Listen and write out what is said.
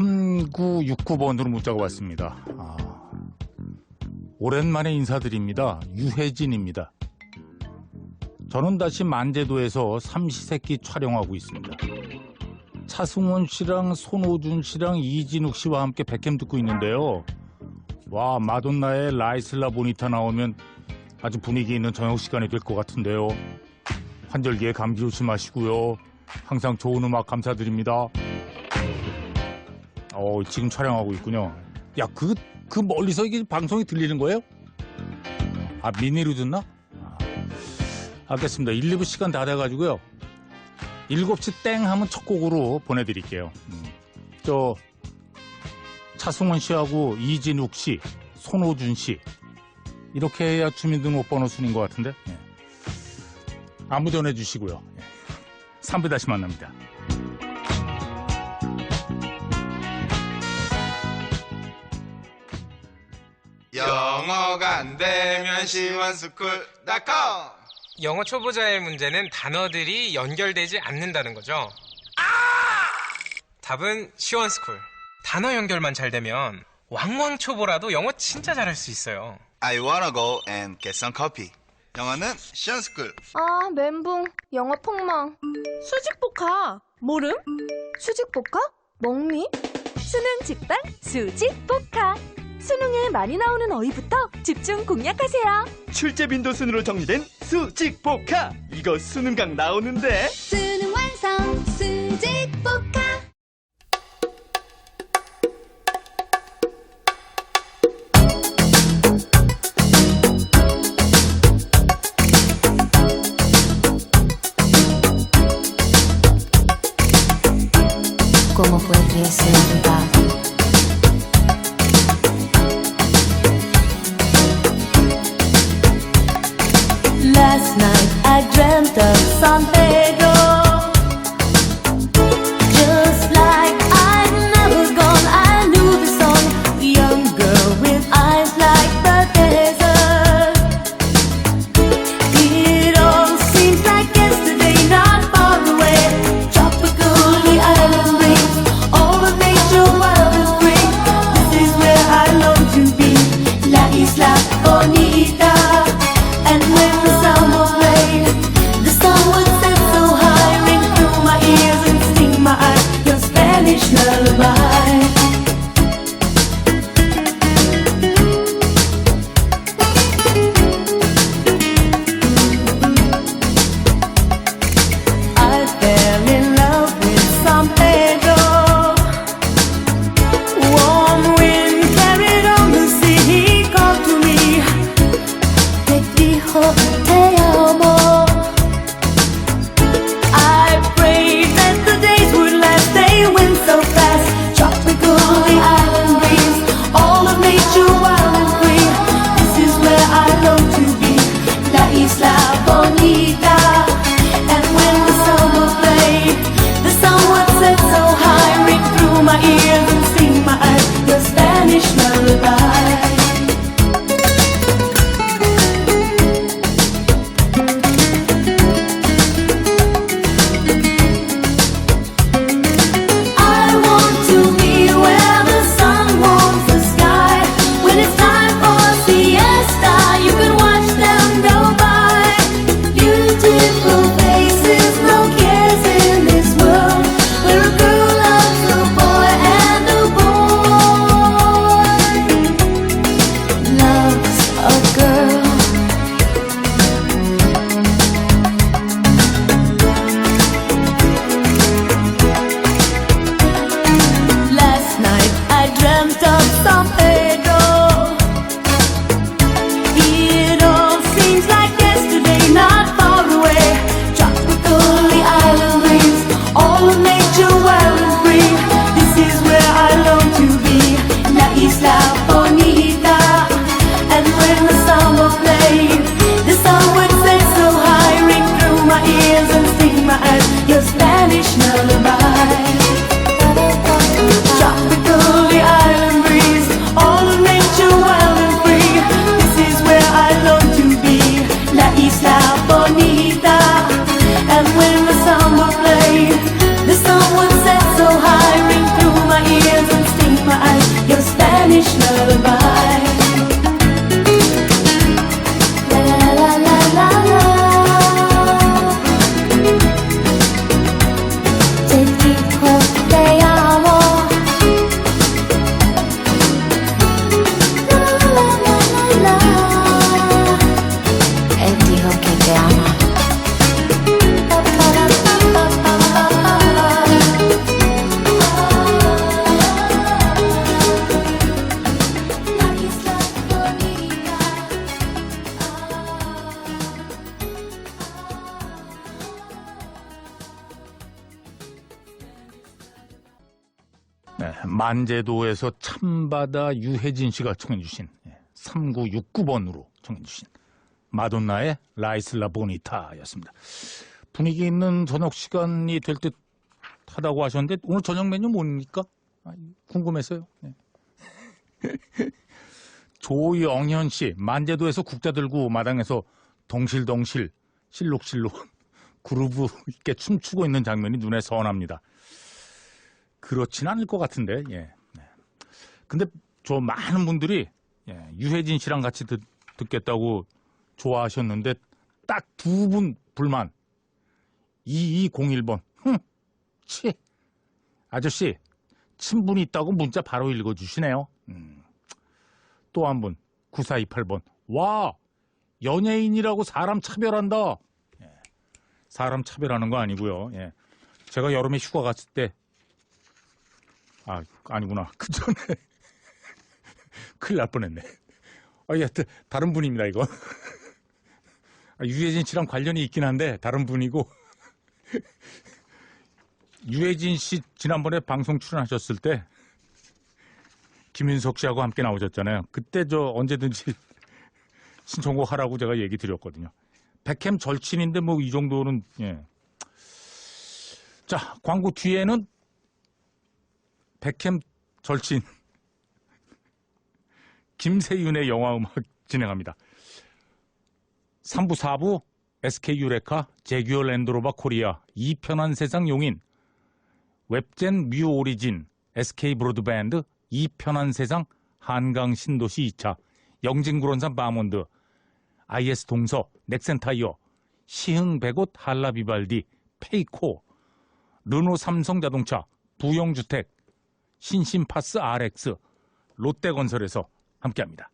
3969번으로 문자가 왔습니다. 아, 오랜만에 인사드립니다. 유혜진입니다. 저는 다시 만제도에서 삼시세끼 촬영하고 있습니다. 차승원 씨랑 손호준 씨랑 이진욱 씨와 함께 백캠 듣고 있는데요. 와, 마돈나의 라이슬라 보니타 나오면 아주 분위기 있는 저녁 시간이 될 것 같은데요. 환절기에 감기 조심하시고요. 항상 좋은 음악 감사드립니다. 어, 지금 촬영하고 있군요. 야, 그, 그 멀리서 이게 방송이 들리는 거예요? 아, 미니로 듣나? 아, 알겠습니다. 1, 2부 시간 다 돼가지고요. 7시 땡 하면 첫 곡으로 보내드릴게요. 음. 저, 차승원 씨하고 이진욱 씨, 손호준 씨. 이렇게 해야 주민등록번호 순인 것 같은데. 예. 아무 전해 주시고요. 예. 3부 다시 만납니다. 영어가 안 되면 시원스쿨닷컴 영어 초보자의 문제는 단어들이 연결되지 않는다는 거죠. 답은 시원스쿨. 단어 연결만 잘 되면 왕왕 초보라도 영어 진짜 잘할 수 있어요. I wanna go and get some coffee 영어는 시원스쿨 아, 멘붕. 영어 폭망. 수직복화 모름? 수직복화? 먹니? 수능 직방 수직복화 수능에 많이 나오는 어휘부터 집중 공략하세요 출제 빈도 순으로 정리된 수직복화 이거 수능 강 나오는데 수능 완성. 수직복화. cómo fue time. 만제도에서 참바다 유혜진 씨가 청해 주신 3969번으로 청해 주신 마돈나의 라이슬라 보니타였습니다. 분위기 있는 저녁 시간이 될 듯 하다고 하셨는데 오늘 저녁 메뉴 뭡니까? 아, 궁금해서요. 네. 조영현 씨 만제도에서 국자 들고 마당에서 덩실덩실 실룩실룩 그루브 있게 춤추고 있는 장면이 눈에 선합니다. 그렇진 않을 것 같은데, 예. 네. 근데 저 많은 분들이 예, 유해진 씨랑 같이 듣, 듣겠다고 좋아하셨는데 딱 두 분 불만. 2201번. 흥, 치. 아저씨, 친분이 있다고 문자 바로 읽어주시네요. 음. 또 한 분, 9428번. 와, 연예인이라고 사람 차별한다. 예. 사람 차별하는 거 아니고요. 예. 제가 여름에 휴가 갔을 때 아, 아니구나. 그 전에. 큰일 날 뻔했네. 아, 예, 다- 다른 분입니다, 이거. 아, 유해진 씨랑 관련이 있긴 한데, 다른 분이고. 유해진 씨 지난번에 방송 출연하셨을 때, 김윤석 씨하고 함께 나오셨잖아요. 그때 저 언제든지 신청곡 하라고 제가 얘기 드렸거든요. 백햄 절친인데 뭐 이 정도는, 예. 자, 광고 뒤에는 백햄 절친 김세윤의 영화 음악 진행합니다. 3부 4부 SK 유레카 제규어 랜드로버 코리아 이편한 세상 용인 웹젠 뮤 오리진 SK 브로드밴드 이편한 세상 한강 신도시 2차 영진구론산 바몬드 IS 동서 넥센타이어 시흥 백옷 한라비발디 페이코 르노 삼성자동차 부영주택 신신파스 RX 롯데건설에서 함께합니다.